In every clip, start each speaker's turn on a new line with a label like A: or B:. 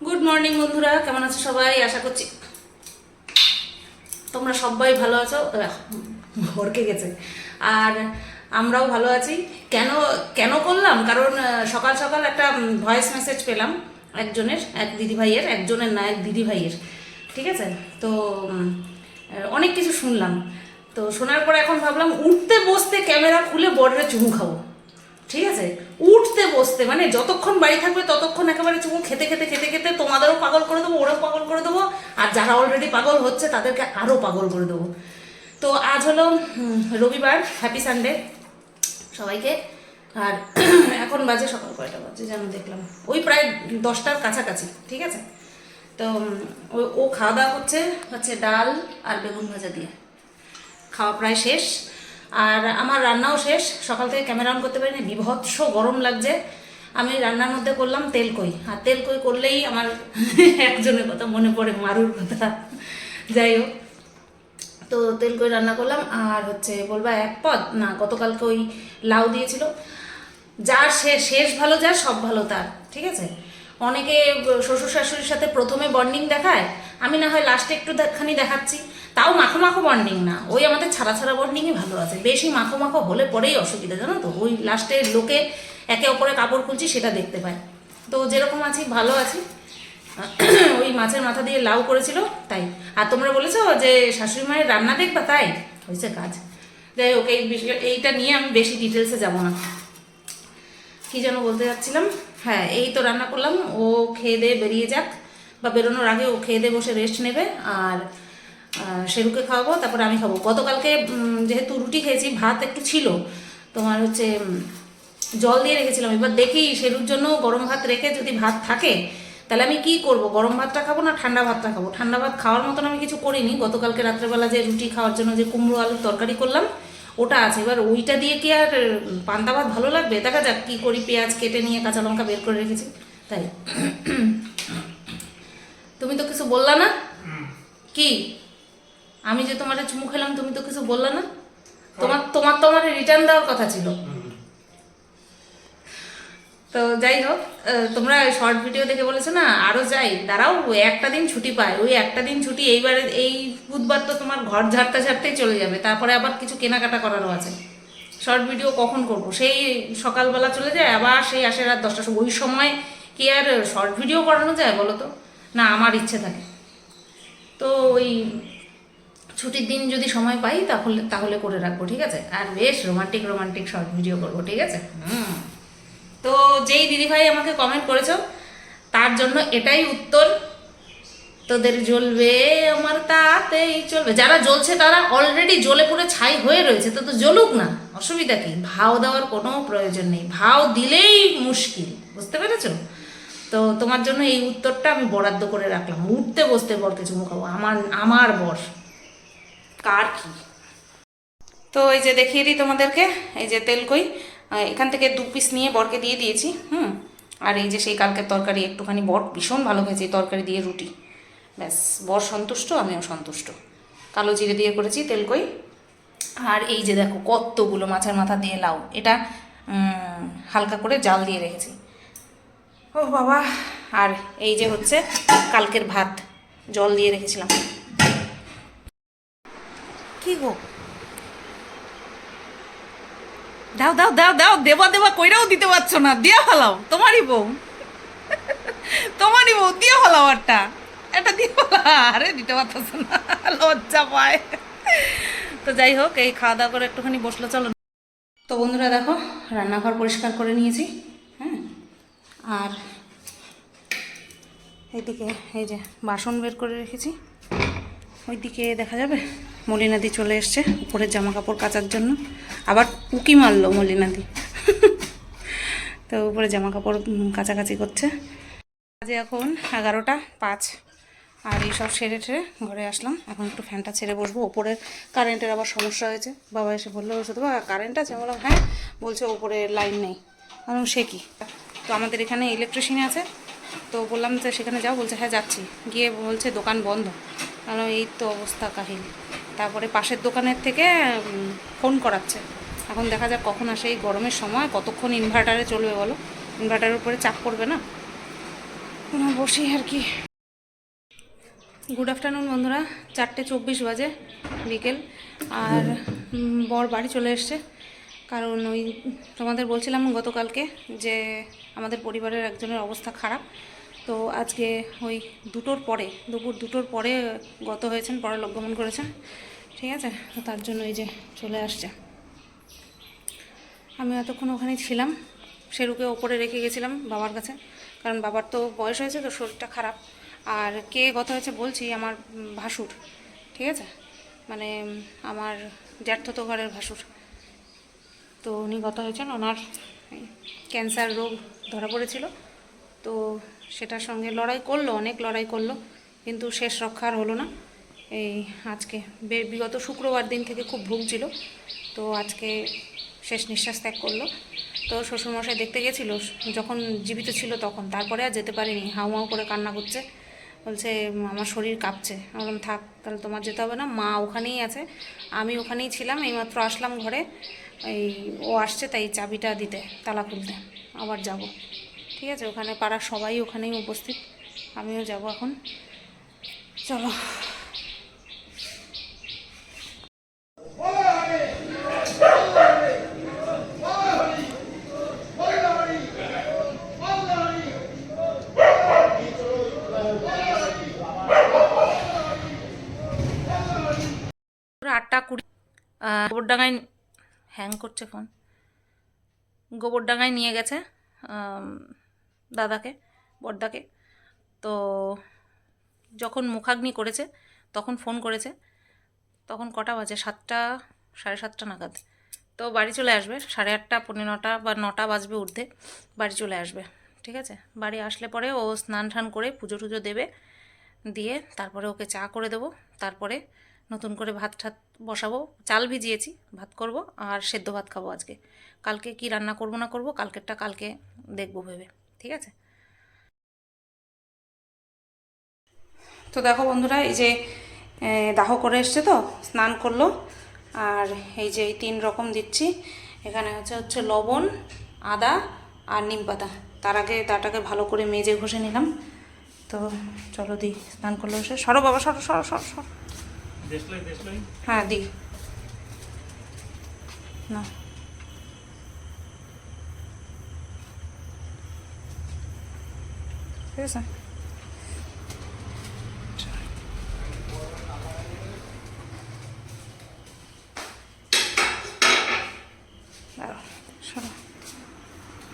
A: Good morning বন্ধুরা। কেমন আছো সবাই? আশা করছি তোমরা সবাই ভালো আছো। ভরকে গেছে। আর আমরাও ভালো আছি। কেন কেন করলাম? কারণ সকাল সকাল একটা ভয়েস মেসেজ পেলাম একজনের, এক দিদিভাইয়ের, একজনের না, এক দিদিভাইয়ের। ঠিক আছে? তো অনেক কিছু শুনলাম। তো শোনার পর এখন ভাবলাম, উঠতে, বসতে ক্যামেরা খুলে বর্ডারে চুমু খাব। ঠিক আছে? উঠতে, বসতে মানে যতক্ষণ বাড়ি থাকবে ততক্ষণ একেবারে চুমু খেতে খেতে খেতে খেতে তোমাদেরও পাগল করে দেবো, ওরাও পাগল করে দেবো, আর যারা অলরেডি পাগল হচ্ছে তাদেরকে আরও পাগল করে দেবো। তো আজ হলো রবিবার হ্যাপি সানডে সবাইকে। আর এখন বাজে সকাল কয়টা বাজে যেন দেখলাম। ওই প্রায় দশটার কাছাকাছি, ঠিক আছে? তো ও- খাওয়া দাওয়া করছে, হচ্ছে ডাল আর বেগুন ভাজা দিয়ে। খাওয়া প্রায় শেষ। আর আমার রান্নাও শেষ। সকাল থেকে ক্যামেরা অন করতে পারিনি, বিভৎস গরম লাগছে। আমি রান্নার মধ্যে করলাম তেল কই। আর তেল কই করলেই আমার একজনের কথা মনে পড়ে, মারুর কথা। যাই হোক, তো তেল কই রান্না করলাম। আর হচ্ছে বলবা এক পদ? না, গতকালকে ওই লাউ দিয়েছিল। যার শেষ ভালো, যার সব ভালো তার, ঠিক আছে? অনেকে শ্বশুর শাশুড়ির সাথে প্রথমে বন্ডিং দেখায়, আমি না হয় লাস্টে একটু খানি দেখাচ্ছি, তাও মাখো মাখো বন্ডিং না। ওই আমাদের ছাড়া ছাড়া বন্ডিংই ভালো আছে। বেশি মাখো মাখো হলে পরেই অসুবিধা, জানো তো? ওই লাস্টে লোকে একে অপরে কাপড় খুলছি, সেটা দেখতে পায়। তো যেরকম আছি, ভালো আছি। ওই মাছের মাথা দিয়ে লাউ করেছিল, তাই। আর তোমরা বলেছ যে শাশুড়ি মায়ের রান্না দেখবা, তাই? হয়েছে কাজ। যাই হোক, এই এইটা নিয়ে আমি বেশি ডিটেলসে যাব না। কি যেন বলতে যাচ্ছিলাম? হ্যাঁ এই তো রান্না করলাম, ও খেয়ে দিয়ে বেরিয়ে যাক। বা বেরোনোর আগে ও খেয়ে দিয়ে বসে রেস্ট নেবে আর সেরুকে খাওয়াবো, তারপরে আমি খাব। গতকালকে যেহেতু রুটি খেয়েছি, ভাত একটু ছিল, তোমার হচ্ছে জল দিয়ে রেখেছিলাম। এবার দেখি সেরুর জন্য গরম ভাত রেখে যদি ভাত থাকে, তাহলে আমি কি করব? গরম ভাতটা খাব না ঠান্ডা ভাতটা খাব? ঠান্ডা ভাত খাওয়ার মতন আমি কিছু করিনি। গতকালকে রাত্রেবেলা যে রুটি খাওয়ার জন্য যে কুমড়ো আলুর তরকারি করলাম ওটা আছে। এবার ওইটা দিয়ে কি আর পান্তা ভাত ভালো লাগবে? দেখা যাক কী করি, পেঁয়াজ কেটে নিয়ে কাঁচা লঙ্কা বের করে রেখেছি। তাই। তুমি তো কিছু বললা না? কি? আমি যে তোমার চুমু খেলাম, তুমি তো কিছু বললা না? তোমার তোমার তো আমার রিটার্ন দেওয়ার কথা ছিল। তো যাই হোক তোমরা শর্ট ভিডিও দেখে বলেছ না, আরও যাই, দাঁড়াও একটা দিন ছুটি পায়, ওই একটা দিন ছুটি, এইবারে, এই বুধবার তো তোমার ঘর ঝাড়তে ঝাড়তেই চলে যাবে, তারপরে আবার কিছু কেনাকাটা করারও আছে। শর্ট ভিডিও কখন করব? সেই সকালবেলা চলে যায়, আবার সেই আসে রাত দশটার সময়। ওই সময় কি আর শর্ট ভিডিও করানো যায় বলো তো? না, আমার ইচ্ছে থাকে। তো ওই ছুটির দিন যদি সময় পাই, তাহলে তাহলে করে রাখব, ঠিক আছে? আর বেশ রোমান্টিক রোমান্টিক শর্ট ভিডিও করব, ঠিক আছে? হুম। তো যেই দিদিভাই আমাকে কমেন্ট করেছ তার জন্য এটাই উত্তর। তোদের জ্বলবে আমার তাতেই চলবে। যারা জ্বলছে তারা অলরেডি জ্বলে পুরো ছাই হয়ে রয়েছে তো তো জ্বলুক না অসুবিধা কি? ভাও দেওয়ার কোনো প্রয়োজন নেই ভাও দিলেই মুশকিল বুঝতে পেরেছ? তো তোমার জন্য এই উত্তরটা আমি বরাদ্দ করে রাখলাম। উঠতে বসতে বরকে চুমু খাব আমার আমার বর। কার কি? তো এই যে দেখিয়ে দিই তোমাদেরকে এই যে তেল কই আহ, এখান থেকে দু পিস নিয়ে বরকে দিয়ে দিয়েছি, হুম? আর এই যে সেই কালকের তরকারি একটুখানি বর ভীষণ ভালো খেয়েছি তরকারি দিয়ে রুটি। ব্যাস, বর সন্তুষ্ট, আমিও সন্তুষ্ট। কালো জিরে দিয়ে করেছি তেল কই। আর এই যে দেখো কতগুলো মাছের মাথা দিয়ে লাউ, এটা হালকা করে জাল দিয়ে রেখেছি। ও বাবা, আর এই যে হচ্ছে কালকের ভাত, জল দিয়ে রেখেছিলাম। কি গো? দাও দাও দাও দাও, দেবা দেবা, কইরাও দিতে পারছ না, দিয়া ফেলাও, তোমারই বউ। তোমারই বউ, দিয়ে ফেলাও একটা। এটা দিয়ে ফেলা, আরে দিতে পারতেছো না, লজ্জা পায়। তো যাই হোক, এই খাওয়া দাওয়া করে একটুখানি বসল, চলো। তো বন্ধুরা, দেখো, রান্নাঘর পরিষ্কার করে নিয়েছি হ্যাঁ? আর এইদিকে, এই যে বাসন বের করে রেখেছি। ওইদিকে দেখা যাবে? মলিনাদি চলে এসছে উপরের জামা কাপড় কাচার জন্য। আবার উকি মারলো মলিনাদি তো উপরে জামা কাপড় কাচাকাচি করছে। আজে এখন এগারোটা পাঁচ। আর এইসব সেরে ঠেরে ঘরে আসলাম। এখন একটু ফ্যানটা ছেড়ে বসবো। ওপরে কারেন্টের আবার সমস্যা হয়েছে। বাবা এসে বলল ওষুধ বা কারেন্ট আছে? বললাম হ্যাঁ। বলছে, ওপরে লাইন নেই। আমি সে কি? তো আমাদের এখানে ইলেকট্রিশিয়ান আছে। তো বললাম যে, সেখানে যাও। বলছে হ্যাঁ যাচ্ছি। গিয়ে বলছে, দোকান বন্ধ। কারণ এই তো অবস্থা কাহিনী। তারপরে পাশের দোকানের থেকে ফোন করাচ্ছে। এখন দেখা যাক কখন আসে এই গরমের সময়, কতক্ষণ ইনভার্টারে চলবে বলো? ইনভার্টারের উপরে চাপ পড়বে না? বসি আর কি। গুড আফটারনুন বন্ধুরা, চারটে চব্বিশ বাজে বিকেল। আর বর বাড়ি চলে এসছে। কারণ ওই তোমাদের বলছিলাম গতকালকে যে আমাদের পরিবারের একজনের অবস্থা খারাপ। তো আজকে ওই দুটোর পরে, দুপুর দুটোর পরে গত হয়েছেন, পরে গমন করেছেন। ঠিক আছে? তো তার জন্য এই যে চলে আসছে। আমি এতক্ষণ ওখানে ছিলাম। সেরুকে ওপরে রেখে গেছিলাম বাবার কাছে। কারণ বাবার তো বয়স হয়েছে, তো শরীরটা খারাপ। আর কে কথা হয়েছে বলছি, আমার ভাসুর। ঠিক আছে? মানে আমার জ্যাঠতো ঘরের ভাসুর। তো উনি গত হয়েছেন, ওনার ক্যান্সার রোগ ধরা পড়েছিল। তো সেটার সঙ্গে লড়াই করল, অনেক লড়াই করল, কিন্তু শেষ রক্ষা আর হলো না। এই আজকে বিগত শুক্রবার দিন থেকে খুব ভুগছিল, তো আজকে শেষ নিঃশ্বাস ত্যাগ করল। তো শ্বশুরমশাই দেখতে গেছিল, যখন জীবিত ছিল তখন, তারপরে আর যেতে পারিনি, হাউ মাউ করে কান্না করছে। বলছে, আমার শরীর কাঁপছে। বললাম, থাক, তাহলে তোমার যেতে হবে না, মা ওখানেই আছে, আমি ওখানেই ছিলাম, এইমাত্র আসলাম ঘরে, এই, ও আসছে তাই চাবিটা দিতে, তালা খুলতে, আবার যাব। ঠিক আছে, ওখানে পাড়ার সবাই ওখানেই উপস্থিত। আমিও যাব এখন। চলো। আটটা কুড়ি গোবরডাঙ্গায় হ্যাং করছে ফোন। গোবরডাঙ্গায় নিয়ে গেছে দাদাকে, বড়দাকে। তো যখন মুখাগ্নি করেছে, তখন ফোন করেছে। তখন কটা বাজে? সাতটা, সাড়ে সাতটা নাগাদ। তো বাড়ি চলে আসবে। সাড়ে আটটা, পৌনে নটা বা নটা বাজবে ঊর্ধ্বে বাড়ি চলে আসবে। ঠিক আছে? বাড়ি আসলে পরে ও স্নান টান করে পুজো টুজো দেবে, দিয়ে তারপরে ওকে চা করে দেবো। তারপরে নতুন করে ভাত ঠাত বসাবো। চাল ভিজিয়েছি, ভাত করব আর সেদ্ধ ভাত খাব আজকে। কালকে কি রান্না করব না করব, কালকেরটা কালকে দেখব ভেবে। ঠিক আছে? তো দেখো বন্ধুরা এই যে দাহ করে এসছে তো স্নান করল। আর এই যে এই তিন রকম দিচ্ছি। এখানে হচ্ছে হচ্ছে লবণ আদা আর নিম পাতা। তার আগে তাটাকে ভালো করে মেজে ঘষে নিলাম। তো চলো দি স্নান করল এসে। সরো বাবা সরো সরো সরো সরো। হ্যাঁ দি। না। ঠিক আছে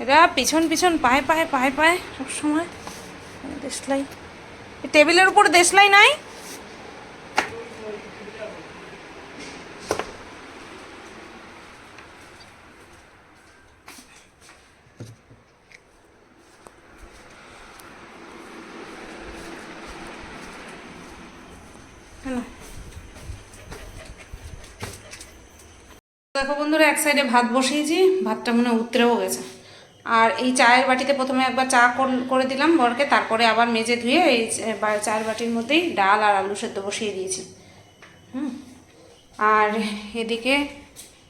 A: এরা পিছন পিছন পায়ে পায়ে পায়ে পায়ে সবসময় দেশলাই টেবিলের উপর দেশলাই নাই দেখো বন্ধুরা, এক সাইডে ভাত বসিয়েছি, ভাতটা মনে উতরেও গেছে। আর এই চায়ের বাটিতে প্রথমে একবার চা কর- দিলাম বরকে, তারপরে আবার মেজে ধুয়ে এই চায়ের বাটির মধ্যেই ডাল আর আলু সেদ্ধ বসিয়ে দিয়েছি। হুম। আর এদিকে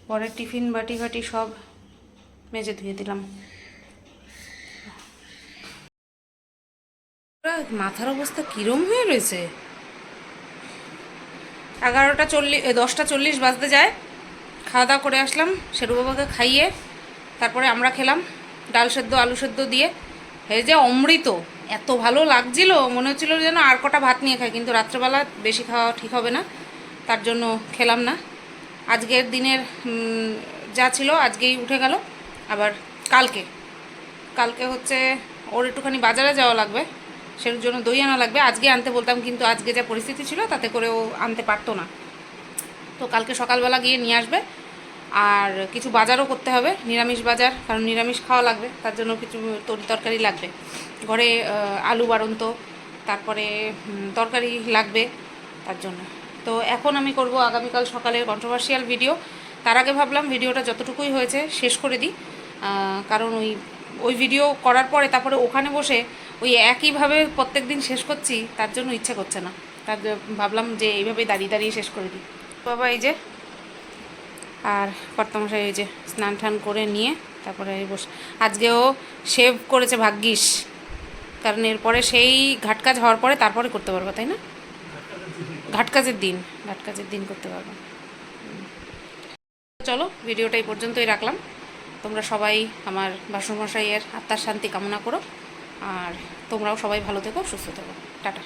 A: বরের টিফিন বাটি বাটি সব মেজে ধুয়ে দিলাম। মাথার অবস্থা কিরম হয়ে রয়েছে? এগারোটা চল্লিশ দশটা চল্লিশ বাজতে যায়। খাওয়া দাওয়া করে আসলাম, শেরু বাবাকে খাইয়ে তারপরে আমরা খেলাম, ডাল সেদ্ধ, আলু সেদ্ধ দিয়ে। এই যে অমৃত, এত ভালো লাগছিল, মনে হচ্ছিল যেন আর কটা ভাত নিয়ে খাই, কিন্তু রাত্রেবেলা বেশি খাওয়া ঠিক হবে না, তার জন্য খেলাম না। আজকের দিনের যা ছিল আজকেই উঠে গেল, আবার কালকে। কালকে হচ্ছে ওর একটুখানি বাজারে যাওয়া লাগবে সের জন্য দই আনা লাগবে। আজকে আনতে বলতাম, কিন্তু আজকে যা পরিস্থিতি ছিল, তাতে করে ও আনতে পারতো না। তো কালকে সকালবেলা গিয়ে নিয়ে আসবে। আর কিছু বাজারও করতে হবে, নিরামিষ বাজার, কারণ নিরামিষ খাওয়া লাগবে, তার জন্য কিছু তরি তরকারি লাগবে। ঘরে আলু বাড়ন্ত, তারপরে তরকারি লাগবে তার জন্য। তো এখন আমি করব আগামীকাল সকালের কন্ট্রোভার্সিয়াল ভিডিও তার আগে ভাবলাম ভিডিওটা যতটুকুই হয়েছে শেষ করে দিই। কারণ ওই ওই ভিডিও করার পরে তারপরে ওখানে বসে ওই একইভাবে প্রত্যেক দিন শেষ করছি, তার জন্য ইচ্ছে করছে না। তার ভাবলাম যে এইভাবেই দাঁড়িয়ে দাঁড়িয়ে শেষ করে দিই। বাবা এই যে, আর কর্তামশাই এই যে স্নান টান করে নিয়ে তারপরে বসে আজকেও শেভ করেছে ভাগ্যিস। কারণ এরপরে সেই ঘাট কাজ হওয়ার পরে তারপরে করতে পারব, তাই না? ঘাট কাজের দিন, ঘাট কাজের দিন করতে পারব। চলো, ভিডিওটা এই পর্যন্তই রাখলাম। তোমরা সবাই আমার বাসনমশাইয়ের আত্মার শান্তি কামনা করো। আর তোমরাও সবাই ভালো থেকো, সুস্থ থেকো। টাটা।